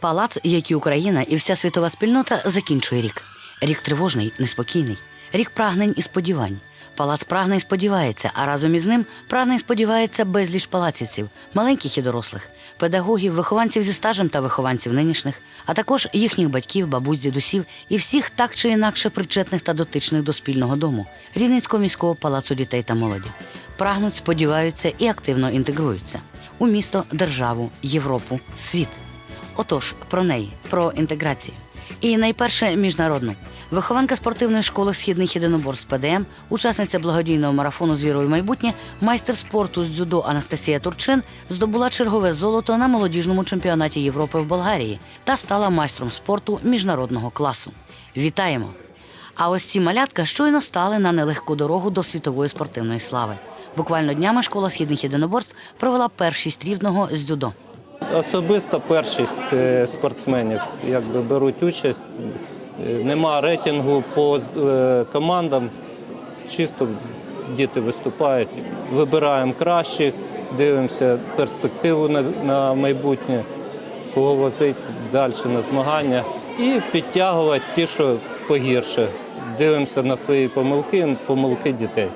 Палац, як і Україна, і вся світова спільнота закінчує рік. Рік тривожний, неспокійний, рік прагнень і сподівань. Палац прагне і сподівається, а разом із ним прагне і сподівається безліч палацівців, маленьких і дорослих, педагогів, вихованців зі стажем та вихованців нинішніх, а також їхніх батьків, бабусь, дідусів і всіх так чи інакше причетних та дотичних до спільного дому Рівненського міського палацу дітей та молоді. Прагнуть, сподіваються і активно інтегруються у місто, державу, Європу, світ. Отож, про неї, про інтеграцію. І найперше міжнародну. Вихованка спортивної школи східних єдиноборств ПДМ, учасниця благодійного марафону з вірою в майбутнє, майстер спорту з дзюдо Анастасія Турчин здобула чергове золото на молодіжному чемпіонаті Європи в Болгарії та стала майстром спорту міжнародного класу. Вітаємо! А ось ці малятка щойно стали на нелегку дорогу до світової спортивної слави. Буквально днями школа східних єдиноборств провела першість рівного з дзюдо. Особиста першість е, спортсменів якби беруть участь. Е, Нема рейтингу по е, командам. Чисто діти виступають. Вибираємо кращих, дивимося перспективу на, майбутнє, кого возити далі на змагання і підтягувати ті, що погірше. Дивимося на свої помилки, помилки дітей.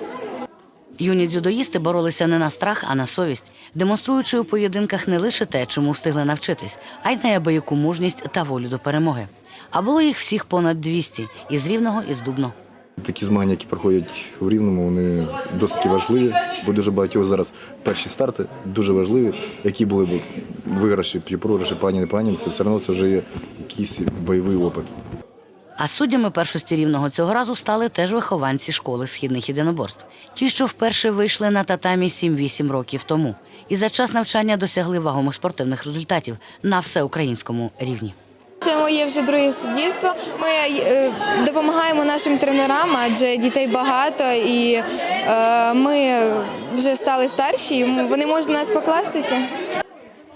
Юні дзюдоїсти боролися не на страх, а на совість, демонструючи у поєдинках не лише те, чому встигли навчитись, а й неабияку мужність та волю до перемоги. А було їх всіх понад 200 – із рівного, і з дубно. Такі змагання, які проходять у Рівному, вони досить важливі. Бо дуже багатьох зараз перші старти дуже важливі. Які були б виграші чи програші, пані не пані, це все одно це вже є якийсь бойовий опит. А суддями першості рівного цього разу стали теж вихованці школи східних єдиноборств. Ті, що вперше вийшли на татамі 7-8 років тому, і за час навчання досягли вагомих спортивних результатів на всеукраїнському рівні. Це моє вже друге суддівство. Ми е, допомагаємо нашим тренерам, адже дітей багато, і е, ми вже стали старші. Вони можуть на нас покластися.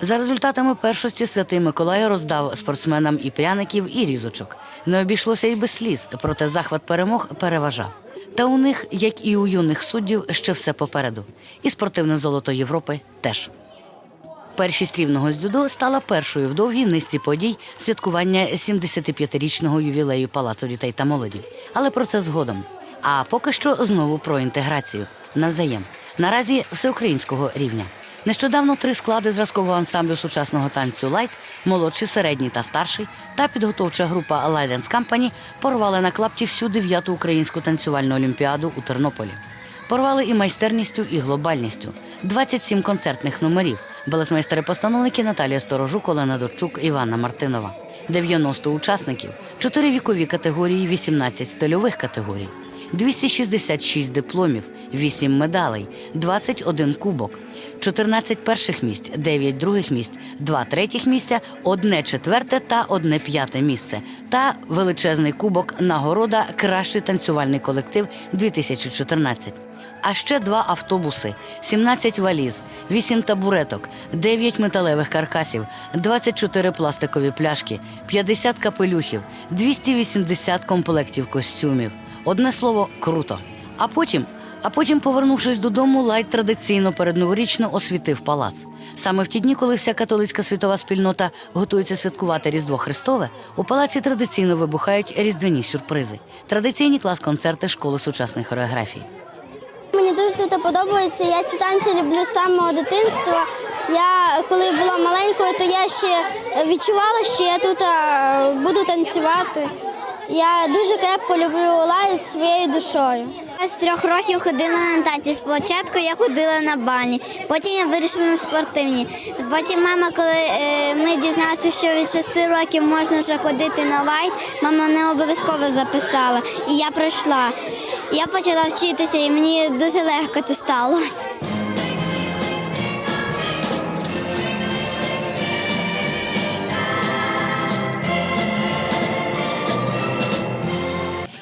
За результатами першості святий Миколай роздав спортсменам і пряників, і різочок. Не обійшлося й без сліз, проте захват перемог переважав. Та у них, як і у юних суддів, ще все попереду. І спортивне золото Європи теж. Першість рівного з дзюдо стала першою в довгій низці подій святкування 75-річного ювілею Палацу дітей та молоді. Але про це згодом. А поки що знову про інтеграцію навзаєм. Наразі всеукраїнського рівня. Нещодавно три склади зразкового ансамблю сучасного танцю Лайт, молодший, середній та старший, та підготовча група Dance Company порвали на клапті всю дев'яту українську танцювальну олімпіаду у Тернополі. Порвали і майстерністю, і глобальністю. 27 концертних номерів. Балетмейстери-постановники Наталія Сторожук, Олена Дорчук, Іванна Мартинова. 90 учасників, 4 вікові категорії, 18 стильових категорій, 266 дипломів, 8 медалей, 21 кубок, 14 перших місць, 9 других місць, 2 третіх місця, одне четверте та одне п'яте місце. Та величезний кубок нагорода Кращий танцювальний колектив 2014. А ще два автобуси, 17 валіз, 8 табуреток, 9 металевих каркасів, 24 пластикові пляшки, 50 капелюхів, 280 комплектів костюмів. Одне слово круто. А потім, а потім, повернувшись додому, Лайт традиційно передноворічно освітив палац. Саме в ті дні, коли вся католицька світова спільнота готується святкувати Різдво Христове, у палаці традиційно вибухають різдвяні сюрпризи, традиційні клас-концерти школи сучасної хореографії. Мені дуже тут подобається. Я ці танці люблю з самого дитинства. Я коли була маленькою, то я ще відчувала, що я тут буду танцювати. Я дуже крепко люблю лай своєю душою. Я з трьох років ходила на танці. Спочатку я ходила на бальні, потім я вирішила на спортивні. Потім мама, коли е, ми дізналися, що від шести років можна вже ходити на лайт, мама не обов'язково записала. І я пройшла. Я почала вчитися, і мені дуже легко це сталося.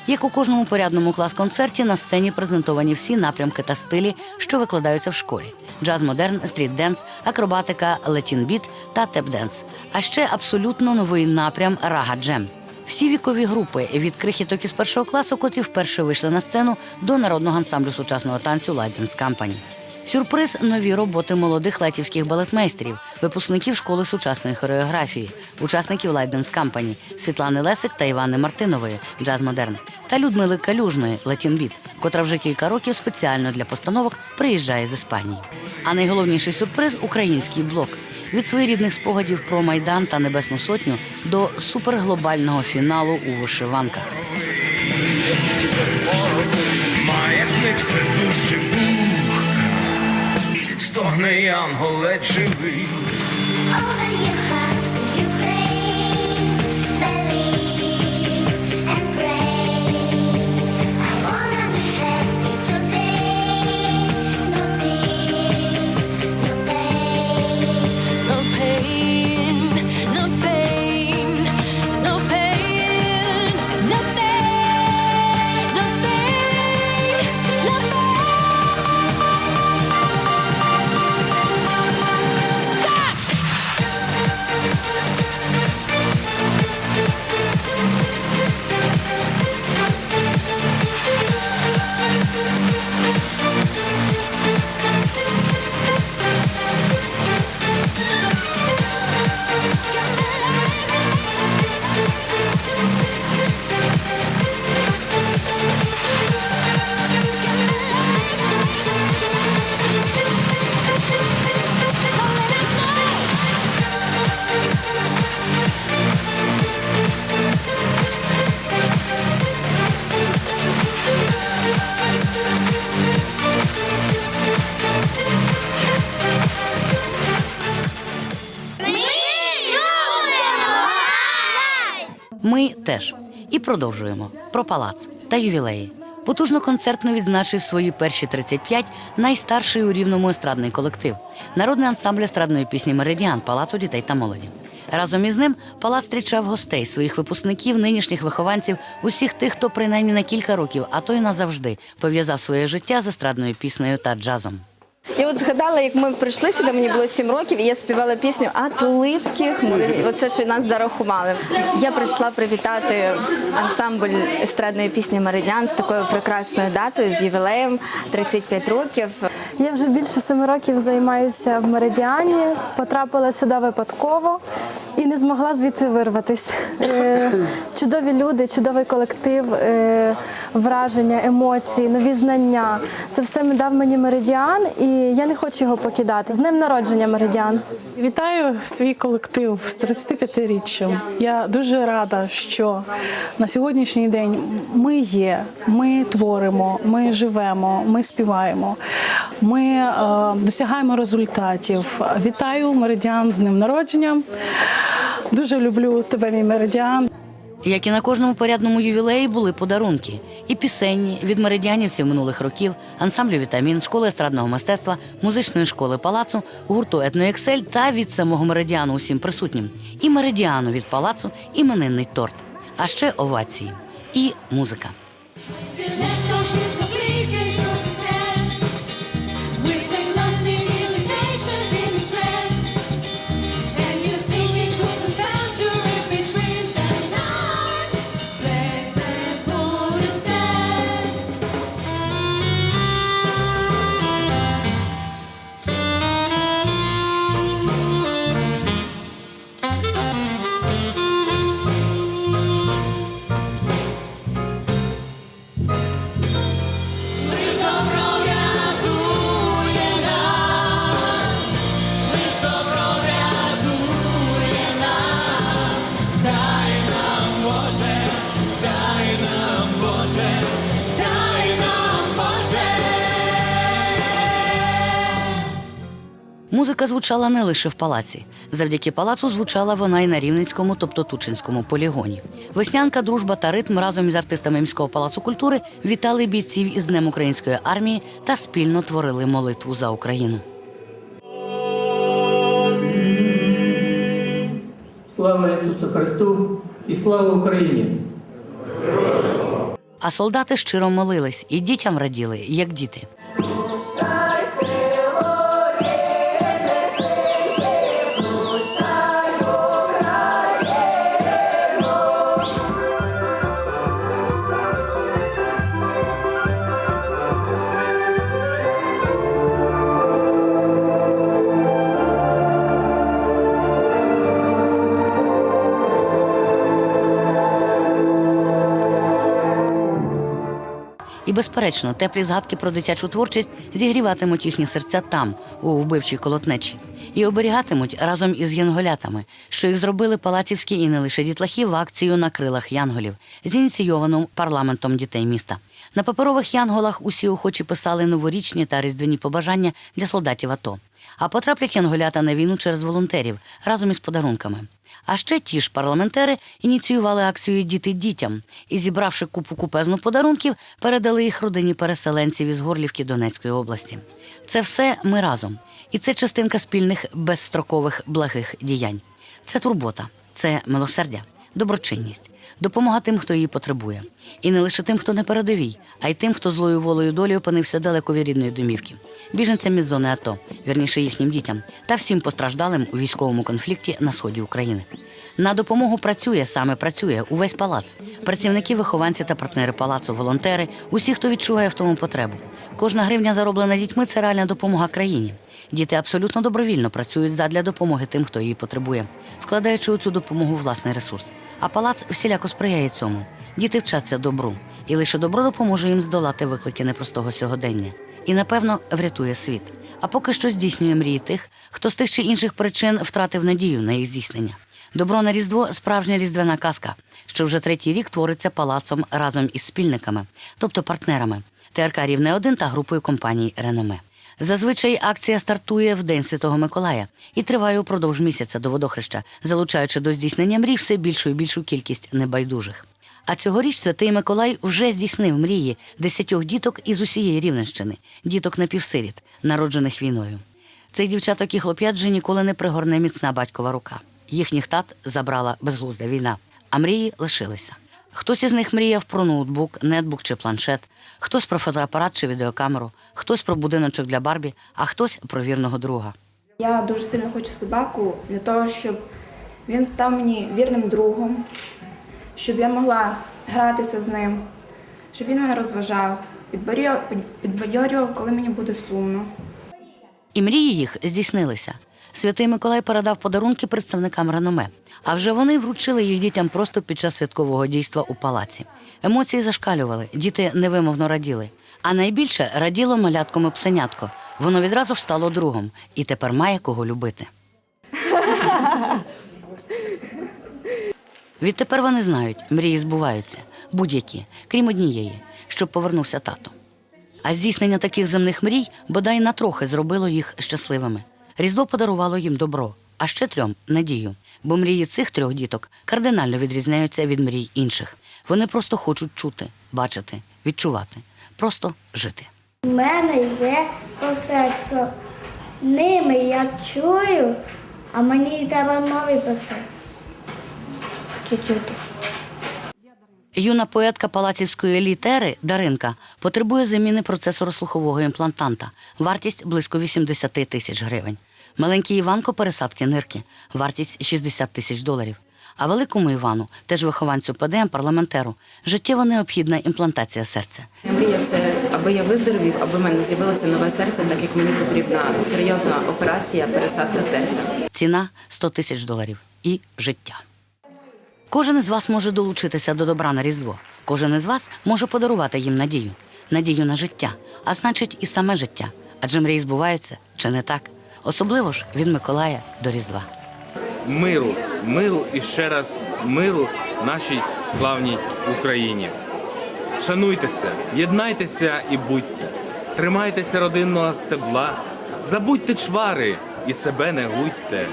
Як у кожному порядному клас-концерті на сцені презентовані всі напрямки та стилі, що викладаються в школі: джаз модерн, стріт денс, акробатика, летін-біт та теп-денс. А ще абсолютно новий напрям рага джем. Всі вікові групи від крихіток із першого класу, котрі вперше вийшли на сцену до народного ансамблю сучасного танцю Лайденс Кампані. Сюрприз нові роботи молодих латівських балетмейстерів, випускників школи сучасної хореографії, учасників Лайденс Кампані Світлани Лесик та Івани Мартинової Джаз Модерн та Людмили Калюжної Латінбіт, котра вже кілька років спеціально для постановок приїжджає з Іспанії. А найголовніший сюрприз український блок від своєрідних спогадів про майдан та небесну сотню до суперглобального фіналу у вишиванках. Маятник це вух, стогне янгол ледь живий. Ми теж і продовжуємо про палац та ювілеї. Потужно концертно відзначив свої перші 35 найстарший у рівному естрадний колектив народний ансамбль естрадної пісні Меридіан Палацу дітей та молоді. Разом із ним палац зустрічав гостей, своїх випускників, нинішніх вихованців, усіх тих, хто принаймні на кілька років, а то й назавжди пов'язав своє життя з естрадною піснею та джазом. Я от згадала, як ми прийшли сюди, мені було 7 років, і я співала пісню А туливки хмурі. Оце що нас зарахували. Я прийшла привітати ансамбль естрадної пісні Меридіан з такою прекрасною датою, з ювілеєм 35 років. Я вже більше семи років займаюся в Меридіані, потрапила сюди випадково і не змогла звідси вирватися. Е, Чудові люди, чудовий колектив, е, враження, емоції, нові знання. Це все дав мені Меридіан, і я не хочу його покидати. З ним народження Меридіан. Вітаю свій колектив з 35-річчям. Я дуже рада, що на сьогоднішній день ми є, ми творимо, ми живемо, ми співаємо, ми е, досягаємо результатів. Вітаю Меридіан з ним народження. Дуже люблю тебе, мій меридіан. Як і на кожному порядному ювілеї були подарунки і пісенні від меридіанівців минулих років, ансамблю Вітамін, школи естрадного мистецтва, музичної школи палацу, гурту «Етноексель» та від самого меридіану усім присутнім. І меридіану від палацу іменинний торт, а ще овації і музика. Звучала не лише в палаці. Завдяки палацу звучала вона і на Рівненському, тобто Тучинському полігоні. Веснянка, дружба та ритм разом із артистами міського палацу культури вітали бійців із Днем української армії та спільно творили молитву за Україну. Слава Ісусу Христу і слава Україні! А солдати щиро молились і дітям раділи, як діти. Безперечно, теплі згадки про дитячу творчість зігріватимуть їхні серця там, у вбивчій колотнечі, і оберігатимуть разом із янголятами, що їх зробили палацівські і не лише дітлахи в акцію на крилах янголів, зініційовану парламентом дітей міста. На паперових янголах усі охочі писали новорічні та різдвяні побажання для солдатів АТО. А потраплять янголята на війну через волонтерів разом із подарунками. А ще ті ж парламентери ініціювали акцію Діти дітям і, зібравши купу купезну подарунків, передали їх родині переселенців із Горлівки Донецької області. Це все ми разом, і це частинка спільних безстрокових благих діянь. Це турбота, це милосердя, доброчинність, допомога тим, хто її потребує, і не лише тим, хто не передовій, а й тим, хто злою волею долі опинився далеко від рідної домівки, біженцям із зони АТО, вірніше їхнім дітям, та всім постраждалим у військовому конфлікті на сході України. На допомогу працює саме працює увесь палац. Працівники, вихованці та партнери палацу, волонтери, усі, хто відчуває в тому потребу. Кожна гривня, зароблена дітьми, це реальна допомога країні. Діти абсолютно добровільно працюють задля допомоги тим, хто її потребує, вкладаючи у цю допомогу власний ресурс. А палац всіляко сприяє цьому. Діти вчаться добру, і лише добро допоможе їм здолати виклики непростого сьогодення. І, напевно, врятує світ. А поки що здійснює мрії тих, хто з тих чи інших причин втратив надію на їх здійснення. Добро на Різдво справжня різдвяна казка, що вже третій рік твориться палацом разом із спільниками, тобто партнерами ТРК Рівне 1 та групою компаній Реноме. Зазвичай акція стартує в День Святого Миколая і триває упродовж місяця до водохреща, залучаючи до здійснення мрій все більшу і більшу кількість небайдужих. А цьогоріч святий Миколай вже здійснив мрії десятьох діток із усієї Рівненщини, діток напівсиріт, народжених війною. Цих дівчаток і хлоп'ят вже ніколи не пригорне міцна батькова рука. Їхніх тат забрала безглузда війна, а мрії лишилися. Хтось із них мріяв про ноутбук, нетбук чи планшет, хтось про фотоапарат чи відеокамеру, хтось про будиночок для Барбі, а хтось про вірного друга. Я дуже сильно хочу собаку для того, щоб він став мені вірним другом, щоб я могла гратися з ним, щоб він мене розважав, підбадьорював- коли мені буде сумно. І мрії їх здійснилися. Святий Миколай передав подарунки представникам Реноме, а вже вони вручили їх дітям просто під час святкового дійства у палаці. Емоції зашкалювали, діти невимовно раділи. А найбільше раділо малятком і псенятко. Воно відразу ж стало другом і тепер має кого любити. Відтепер вони знають, мрії збуваються, будь-які, крім однієї, щоб повернувся тато. А здійснення таких земних мрій бодай на трохи зробило їх щасливими. Різдво подарувало їм добро, а ще трьом надію. Бо мрії цих трьох діток кардинально відрізняються від мрій інших. Вони просто хочуть чути, бачити, відчувати, просто жити. У мене є процесор. Ними я чую, а мені треба процесор. Чуть-чуть. Юна поетка палацівської літери Даринка потребує заміни процесору слухового імплантанта. Вартість близько 80 тисяч гривень. Маленький Іванко пересадки нирки, вартість 60 тисяч доларів. А великому Івану, теж вихованцю ПДМ парламентеру, життєво необхідна імплантація серця. Мрія це, аби я виздоровів, аби в мене з'явилося нове серце, так як мені потрібна серйозна операція, пересадка серця. Ціна 100 тисяч доларів і життя. Кожен із вас може долучитися до добра на Різдво. Кожен із вас може подарувати їм надію, надію на життя, а значить, і саме життя. Адже мрії збуваються, чи не так? Особливо ж від Миколая до Різдва. миру, миру і ще раз миру нашій славній Україні. Шануйтеся, єднайтеся і будьте, тримайтеся родинного стебла, забудьте чвари і себе не гудьте.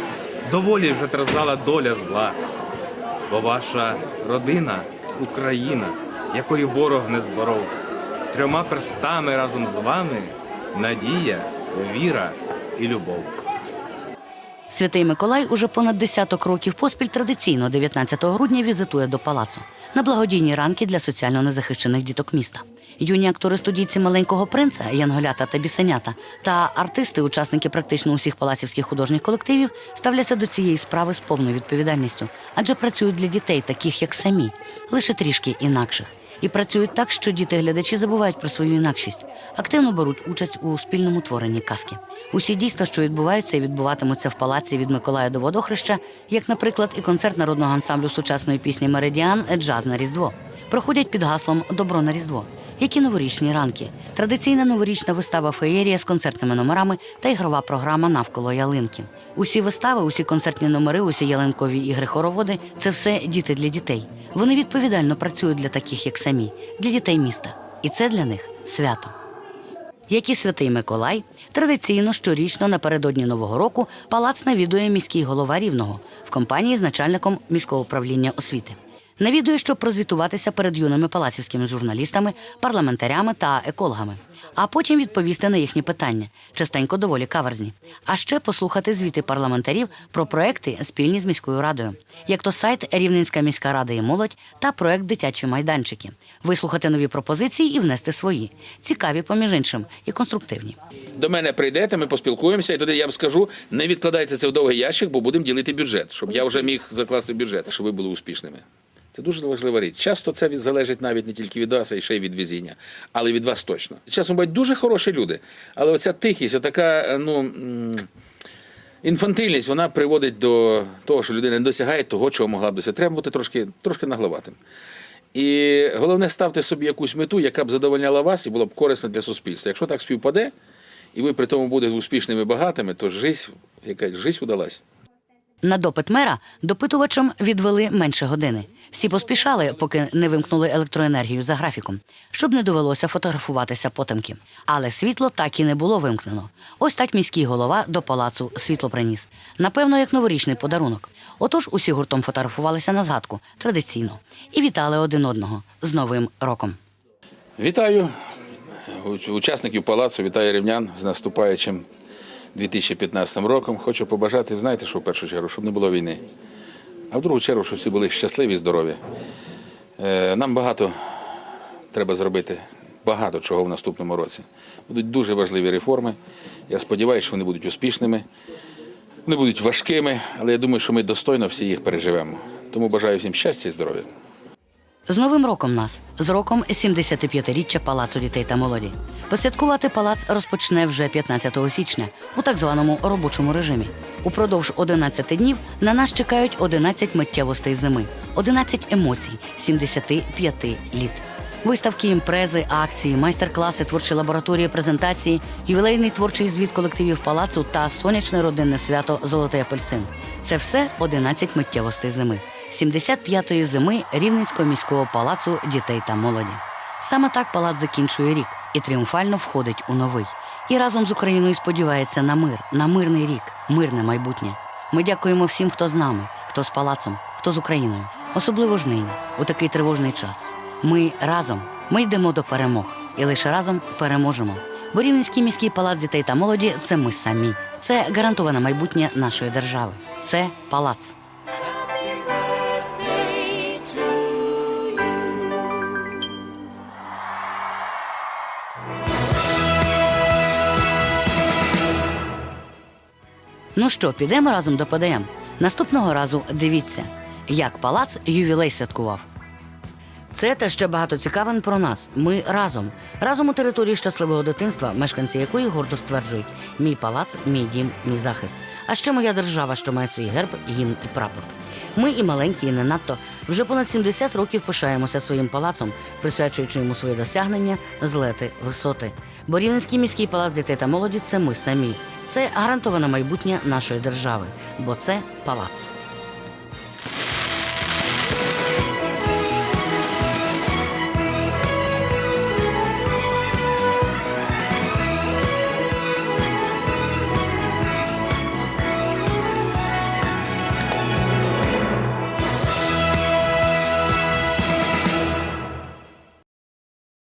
Доволі вже терзала доля зла. Бо ваша родина Україна, якої ворог не зборов. Трьома перстами разом з вами надія, віра і любов. Святий Миколай уже понад десяток років поспіль традиційно 19 грудня візитує до палацу на благодійні ранки для соціально незахищених діток міста. Юні актори студійці маленького принца, Янголята та Бісенята та артисти, учасники практично усіх палацівських художніх колективів, ставляться до цієї справи з повною відповідальністю, адже працюють для дітей, таких як самі, лише трішки інакших. І працюють так, що діти-глядачі забувають про свою інакшість, активно беруть участь у спільному творенні казки. Усі дійства, що відбуваються і відбуватимуться в палаці від Миколая до Водохреща, як, наприклад, і концерт народного ансамблю сучасної пісні Меридіан Джаз на Різдво, проходять під гаслом Добро на Різдво. Як і новорічні ранки, традиційна новорічна вистава феєрія з концертними номерами та ігрова програма навколо ялинки. Усі вистави, усі концертні номери, усі ялинкові ігри хороводи це все діти для дітей. Вони відповідально працюють для таких, як самі, для дітей міста. І це для них свято. Як і святий Миколай, традиційно щорічно напередодні Нового року палац навідує міський голова Рівного в компанії з начальником міського управління освіти. Навідує, щоб прозвітуватися перед юними палацівськими журналістами, парламентарями та екологами, а потім відповісти на їхні питання, частенько доволі каверзні. А ще послухати звіти парламентарів про проекти спільні з міською радою, як то сайт Рівненська міська рада і молодь та проект Дитячі майданчики, вислухати нові пропозиції і внести свої, цікаві, поміж іншим, і конструктивні. До мене прийдете, ми поспілкуємося, і тоді я вам скажу, не відкладайте це в довгий ящик, бо будемо ділити бюджет, щоб я вже міг закласти бюджет, щоб ви були успішними. Це дуже важлива річ. Часто це від- залежить навіть не тільки від вас, а й ще й від везіння, але від вас точно. Часом бувають дуже хороші люди, але оця тихість, отака, е, ну. Інфантильність вона приводить до того, що людина не досягає того, чого могла б досягти. Треба бути трошки, трошки нагловатим. І головне, ставте собі якусь мету, яка б задовольняла вас і була б корисна для суспільства. Якщо так співпаде, і ви при тому будете успішними і багатими, то жизнь, яка жизнь удалась. На допит мера допитувачам відвели менше години. Всі поспішали, поки не вимкнули електроенергію за графіком, щоб не довелося фотографуватися потемки. Але світло так і не було вимкнено. Ось так міський голова до палацу світло приніс. Напевно, як новорічний подарунок. Отож, усі гуртом фотографувалися на згадку традиційно і вітали один одного з Новим роком. Вітаю учасників палацу, вітаю рівнян з наступаючим 2015 роком. Хочу побажати, знаєте, що в першу чергу, щоб не було війни. А в другу чергу, щоб всі були щасливі і здорові. Е, Нам багато треба зробити, багато чого в наступному році. Будуть дуже важливі реформи. Я сподіваюся, що вони будуть успішними. Вони будуть важкими, але я думаю, що ми достойно всі їх переживемо. Тому бажаю всім щастя і здоров'я. З Новим роком нас, з роком 75-річчя Палацу дітей та молоді. Посвяткувати палац розпочне вже 15 січня у так званому робочому режимі. Упродовж 11 днів на нас чекають 11 миттєвостей зими, 11 емоцій, 75 літ. Виставки, імпрези, акції, майстер-класи, творчі лабораторії, презентації, ювілейний творчий звіт колективів палацу та сонячне родинне свято Золотий апельсин. Це все 11 миттєвостей зими. 75-ї зими Рівненського міського палацу дітей та молоді. Саме так палац закінчує рік і тріумфально входить у новий. І разом з Україною сподівається на мир, на мирний рік, мирне майбутнє. Ми дякуємо всім, хто з нами, хто з палацом, хто з Україною, особливо ж нині, у такий тривожний час. Ми разом, ми йдемо до перемог і лише разом переможемо. Бо Рівненський міський палац дітей та молоді це ми самі. Це гарантоване майбутнє нашої держави. Це палац. Ну що, підемо разом до ПДМ. Наступного разу дивіться, як палац ювілей святкував. Це та ще багато цікавин про нас. Ми разом. Разом у території щасливого дитинства, мешканці якої гордо стверджують: мій палац, мій дім, мій захист. А ще моя держава, що має свій герб, гімн і прапор. Ми і маленькі, і не надто вже понад 70 років пишаємося своїм палацом, присвячуючи йому свої досягнення, злети, висоти. Бо міський палац дітей та молоді це ми самі. Це гарантоване майбутнє нашої держави, бо це палац.